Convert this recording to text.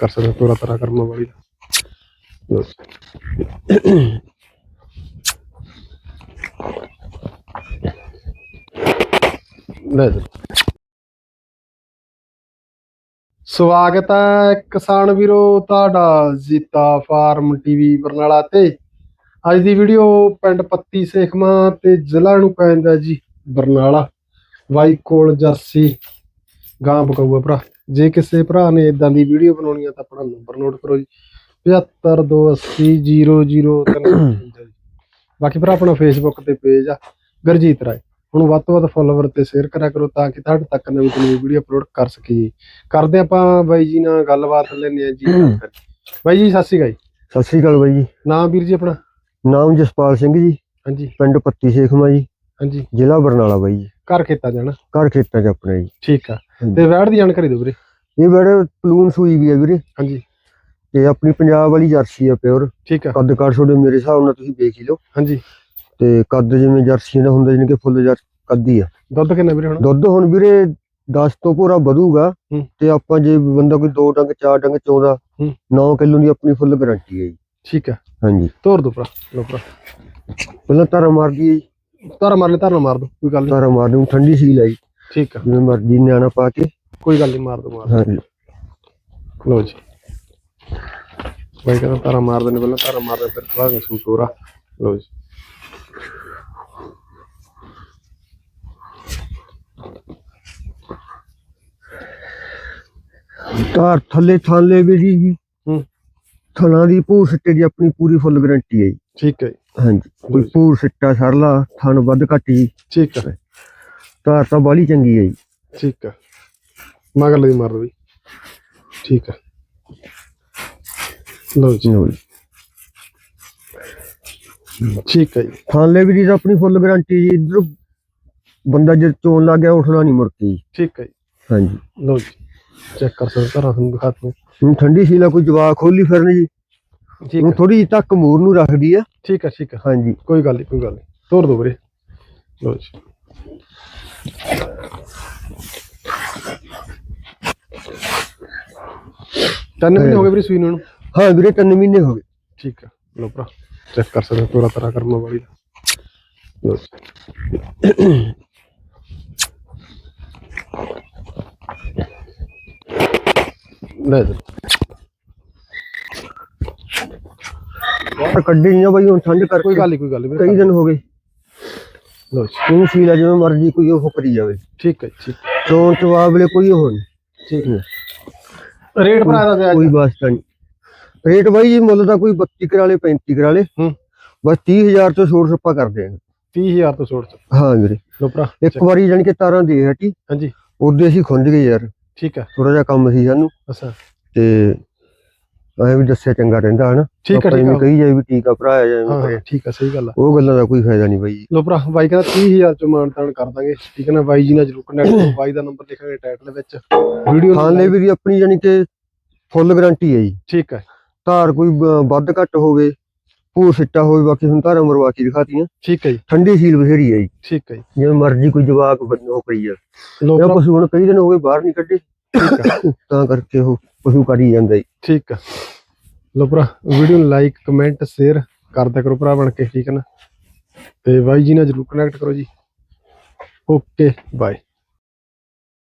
ਕਰ ਸਕਦੇ ਹੋ ਪੂਰਾ ਤਰ੍ਹਾਂ ਕਰਮਾ ਵਾਲੀ। ਲੈ ਜੀ। ਸਵਾਗਤ ਹੈ ਕਿਸਾਨ ਵੀਰੋ, ਤੁਹਾਡਾ ਜੀਤਾ ਫਾਰਮ ਟੀਵੀ ਬਰਨਾਲਾ ਤੇ। ਅੱਜ ਦੀ ਵੀਡੀਓ ਪਿੰਡ ਪੱਤੀ ਸੇਖਮਾ ਤੇ ਜ਼ਿਲ੍ਹਾ ਨੂੰ ਪੈਂਦਾ ਜੀ ਬਰਨਾਲਾ। ਵਾਈ ਕੋਲ ਜਰਸੀ ਗਾਂ ਬਕਾਊਆ ਭਰਾ। ਜੇ ਕਿਸੇ ਭਰਾ ਨੇ ਇਦਾਂ ਦੀ ਵੀਡੀਓ ਬਣਾਉਣੀ ਆ ਤਾਂ ਆਪਣਾ ਨੰਬਰ ਨੋਟ ਕਰੋ ਜੀ। 7528000355 ਬਾਕੀ ਭਰਾ ਆਪਣਾ ਫੇਸਬੁੱਕ ਤੇ ਪੇਜ ਆ ਗਰਜੀਤ ਰਾਏ। ਹੁਣ ਵੱਧ ਤੋਂ ਵੱਧ ਫੋਲੋਵਰ ਤੇ ਸ਼ੇਅਰ ਕਰਿਆ ਕਰੋ ਤਾਂ ਕਿ ਤੁਹਾਡੇ ਤੱਕ ਨਵੀਂ ਤੋਂ ਨਵੀਂ ਵੀਡੀਓ ਅਪਲੋਡ ਕਰ ਸਕੀਏ। ਕਰਦੇ ਆਪਾਂ ਬਾਈ ਜੀ ਨਾਲ ਗੱਲਬਾਤ ਲੈਂਦੇ ਆ ਜੀ। ਬਾਈ ਜੀ ਸਤਿ ਸ਼੍ਰੀ ਅਕਾਲ ਜੀ। ਸਤਿ ਸ੍ਰੀ ਅਕਾਲ ਬਾਈ ਜੀ। ਨਾਮ ਵੀਰ ਜੀ ਆਪਣਾ? ਨਾਮ ਜਸਪਾਲ ਸਿੰਘ ਜੀ। ਹਾਂਜੀ। ਪਿੰਡ ਪੱਤੀ ਸੇਖਮਾ ਜੀ। ਹਾਂਜੀ। ਜ਼ਿਲ੍ਹਾ ਬਰਨਾਲਾ ਬਾਈ ਜੀ। ਘਰ ਖੇਤਾ ਜਾਣਾ ਘਰ ਖੇਤਾਂ 'ਚ ਆਪਣੇ ਜੀ। ਠੀਕ ਆ। ਤੇ ਵੈੜ ਦੀ ਜਾਣਕਾਰੀ ਦਿਓ ਵੀਰੇ। ਇਹ ਬੜੇ ਪਲੂਨ ਸੂਈ ਵੀ ਆ ਵੀਰੇ। ਹਾਂਜੀ। ਤੇ ਆਪਣੀ ਪੰਜਾਬ ਵਾਲੀ ਜਰਸੀ ਆ ਪਿਓਰ। ਠੀਕ ਆ। ਕੱਦ ਕਾਠ ਤੁਹਾਡੇ ਮੇਰੇ ਹਿਸਾਬ ਨਾਲ ਤੁਸੀਂ ਦੇਖ ਹੀ ਲਓ। ਹਾਂਜੀ। ਤੇ ਕੱਦ ਜਿਵੇਂ ਜਰਸੀਆਂ ਦਾ ਹੁੰਦਾ ਜਿਵੇਂ ਕਿ ਫੁੱਲ ਜਰ ਕੱਦੀ ਆ। ਦੁੱਧ ਕਿੰਨਾ ਵੀਰੇ ਹੁਣ? ਦੁੱਧ ਹੁਣ ਵੀਰੇ 10 ਤੋਂ ਪੂਰਾ ਵਧੂਗਾ। ਹੂੰ। ਤੇ ਆਪਾਂ ਜੇ ਬੰਦਾ ਕੋਈ ਦੋ ਡੰਗ ਚਾਰ ਡੰਗ ਚੋਂਦਾ ਹੂੰ। 9 ਕਿਲੋ ਦੀ ਆਪਣੀ ਫੁੱਲ ਗਾਰੰਟੀ ਹੈ ਜੀ। ਠੀਕ ਆ। ਹਾਂਜੀ। ਤੋਰ ਦੋ ਭਰਾ ਲੋ ਭਰਾ। ਪਹਿਲਾਂ ਧਾਰਾ ਮਾਰ ਗਈ ਜੀ। ਤਾਰਾ ਮਾਰ ਲੈ ਤਾਰਾ ਮਾਰ ਦੋ ਕੋਈ ਗੱਲ ਨਹੀਂ ਧਾਰਾ ਮਾਰ ਨੂੰ ਠੰਡੀ ਸੀ ਲਾਈ ਠੀਕ ਆ। ਜਿਵੇਂ ਮਰਜ਼ੀ ਨਿਆਣਾ ਪਾ ਕੇ। ਕੋਈ ਗੱਲ ਨਹੀਂ ਮਾਰ ਦੋ ਮਾਰ ਹਾਂਜੀ। ਲਓ ਜੀ। ਬਾਈ ਕਹਿੰਦਾ ਤਾਰਾ ਮਾਰ ਦੇਣੇ ਪਹਿਲਾਂ ਤਾਰਾ ਮਾਰ ਦੇ ਫਿਰ ਬਾਅਦ ਵਿੱਚ ਸੂਤੋਰਾ ਲਓ ਜੀ। ਧਾਰ ਥੱਲੇ ਥਾਲੇ ਵੀ ਜੀ। ਹੂੰ। ਥਣਾ ਦੀ ਭੂਰ ਸਿੱਟੇ ਦੀ ਆਪਣੀ ਪੂਰੀ ਫੁੱਲ ਗਾਰੰਟੀ ਹੈ ਜੀ। ਠੀਕ ਹੈ ਜੀ, ਹਾਂਜੀ। ਕੋਈ ਭੂਰ ਸਿੱਟਾ ਸਰਲਾ ਥਣ ਵੱਧ ਘੱਟ ਜੀ। ਠੀਕ ਆ। ਧਾਰ ਤਾਂ ਬਾਲੀ ਚੰਗੀ ਹੈ ਜੀ। ਠੀਕ ਆ। ਮਗਰ ਲਈ ਮਾਰ ਬਈ ਠੀਕ ਆ। ਲਓ ਜੀ। ਲਓ ਜੀ। ਠੀਕ ਹੈ ਜੀ। ਥਾਲੇ ਵੀ ਦੀ ਤਾਂ ਆਪਣੀ ਫੁੱਲ ਗਾਰੰਟੀ ਜੀ ਇਧਰ ਬੰਦਾ ਜੇ ਚੋਣ ਲੱਗ ਗਿਆ ਉੱਠਣਾ ਨਹੀਂ ਮੁੜ ਕੇ ਜੀ। ਠੀਕ ਹੈ ਜੀ। ਹਾਂਜੀ। ਲਓ ਜੀ। ਚੈੱਕ ਕਰ ਸਕਦੇ ਤਾਰਾ ਤੁਹਾਨੂੰ ਦਿਖਾ ਦੂੰ ਹੁਣ ਠੰਡੀ ਸੀਲਾ ਕੋਈ ਜਵਾਕ ਖੋਲੀ ਫਿਰਨ ਜੀ। ਠੀਕ ਆ। ਥੋੜੀ ਜਿਹੀ ਤੱਕ ਮੂਰ ਨੂੰ ਰੱਖਦੀ ਆ। ਠੀਕ ਆ ਠੀਕ ਆ। ਹਾਂਜੀ। ਕੋਈ ਗੱਲ ਨਹੀਂ ਕੋਈ ਗੱਲ ਨਹੀਂ ਤੋਰ ਦੋ ਵੀਰੇ। ਲਓ ਜੀ। ਤਿੰਨ ਮਹੀਨੇ ਹੋ ਗਏ ਵੀਰੇ ਸੂਈ ਨੂੰ? ਇਹਨੂੰ? ਹਾਂ ਵੀਰੇ ਤਿੰਨ ਮਹੀਨੇ ਹੋ ਗਏ। ਠੀਕ ਆ। ਲਓ ਭਰਾ ਚੈੱਕ ਕਰ ਸਕਦੇ ਹੋ ਪੂਰਾ ਤਰ੍ਹਾਂ ਕਰਮਾ ਵਾਲੀ ਦਾ। ਲਓ। ਲੈ ਜੀ। ਪਰ ਕੱਢੀ ਨਹੀਂ ਆ ਬਾਈ ਹੁਣ ਠੰਡ ਕਰਕੇ ਕੋਈ ਗੱਲ ਨਹੀਂ ਕੋਈ ਗੱਲ ਨਹੀਂ ਕਈ ਦਿਨ ਹੋ ਗਏ। ਲਓ ਜੀ। ਉਹ ਸੀਲਾ ਜਿਵੇਂ ਮਰਜ਼ੀ ਕੋਈ ਉਹ ਕਰੀ ਜਾਵੇ। ਠੀਕ ਹੈ ਠੀਕ ਚੋਣ ਚਵਾ ਵੇਲੇ ਕੋਈ ਉਹ ਨਹੀਂ। ਠੀਕ ਹੈ। ਰੇਟ ਭਰਾ ਦਾ ਕੋਈ ਵਾਸਤਾ ਨਹੀਂ। ਰੇਟ ਬਾਈ ਜੀ ਮੁੱਲ ਤਾਂ ਕੋਈ 32 ਕਰਾਲੇ 35 ਕਰਾਲੇ ਹੂੰ। ਬਸ 30000 ਤੋਂ ਛੋੜ ਛੱਪਾ ਕਰਦੇ ਆ 30000 ਤੋਂ ਛੋੜ ਚ ਹਾਂ ਵੀਰੇ। ਲਓ ਭਰਾ ਇੱਕ ਵਾਰੀ ਜਾਣੀ ਕਿ ਤਾਰਾਂ ਦੇ ਹਟੀ। ਹਾਂਜੀ। ਉਹਦੇ ਅਸੀਂ ਖੁੰਝ ਗਏ ਯਾਰ। ਠੀਕ ਆ ਥੋੜਾ ਜਿਹਾ ਕੰਮ ਸੀ ਸਾਨੂੰ। ਅੱਛਾ। ਤੇ ਐ ਵੀ ਦੱਸਿਆ ਚੰਗਾ ਰਹਿੰਦਾ ਹਨਾ? ਠੀਕ ਆਪਾਂ ਠੀਕ ਕਹੀ ਜਾਏ ਵੀ ਟੀਕਾ ਭਰਾਇਆ ਜਾਏ ਹਾਂ ਕਰੇ। ਹਾਂ, ਠੀਕ ਆ ਸਹੀ ਗੱਲ ਆ। ਉਹ ਗੱਲਾਂ ਦਾ ਕੋਈ ਫਾਇਦਾ ਨਹੀਂ ਬਾਈ ਲੋ ਭਰਾ ਬਾਈ ਕਹਿੰਦਾ 30000 ਚ ਮਾਨਤਾਨ ਕਰ ਦਾਂਗੇ ਠੀਕ ਹੈ ਨਾ? ਬਾਈ ਜੀ ਨਾਲ ਜਰੂਰ ਕਨੈਕਟ ਕਰੋ ਬਾਈ ਦਾ ਨੰਬਰ ਲਿਖਾਂਗੇ ਟਾਈਟਲ ਵਿੱਚ। ਵੀਡੀਓ ਖਾਣ ਲਈ ਵੀ ਆਪਣੀ ਜਾਣੀ ਕਿ ਫੁੱਲ ਗਾਰੰਟੀ ਹੈ ਜੀ। ਠੀਕ ਹੈ ਧਾਰ ਕੋਈ ਵੱਧ ਘੱਟ ਹੋਵੇ ਭੂਰ ਸਿੱਟਾ ਹੋਵੇ ਬਾਕੀ ਹੁਣ ਧਾਰਾਂ ਮਰਵਾ ਕੇ ਦਿਖਾਤੀਆਂ। ਠੀਕ ਹੈ ਜੀ। ਠੰਡੀ ਸੀਲ ਬਥੇਰੀ ਹੈ ਜੀ। ਠੀਕ ਹੈ ਜੀ। ਜਿਵੇਂ ਮਰਜ਼ੀ ਕੋਈ ਜਵਾਕ ਬੰਨੋ ਪਈ ਆ। ਲੋ ਇਹ ਭਰਾ। ਪਸ਼ੂ ਹੁਣ ਕਈ ਦਿਨ ਹੋ ਗਏ ਬਾਹਰ ਨਹੀਂ ਕੱਢੇ। ਤਾਂ ਕਰਕੇ ਉਹ ਪਸ਼ੂ ਕਰੀ ਜਾਂਦਾ ਜੀ। ਠੀਕ ਆ। ਲੋ ਭਰਾ ਵੀਡੀਓ ਨੂੰ ਲਾਈਕ ਕਮੈਂਟ ਸ਼ੇਅਰ ਕਰਦਾ ਕਰੋ ਭਰਾ ਬਣ ਕੇ, ਠੀਕ ਹੈ ਨਾ? ਤੇ ਬਾਈ ਜੀ ਨਾਲ ਜਰੂਰ ਕਨੈਕਟ ਕਰੋ ਜੀ। Okay bye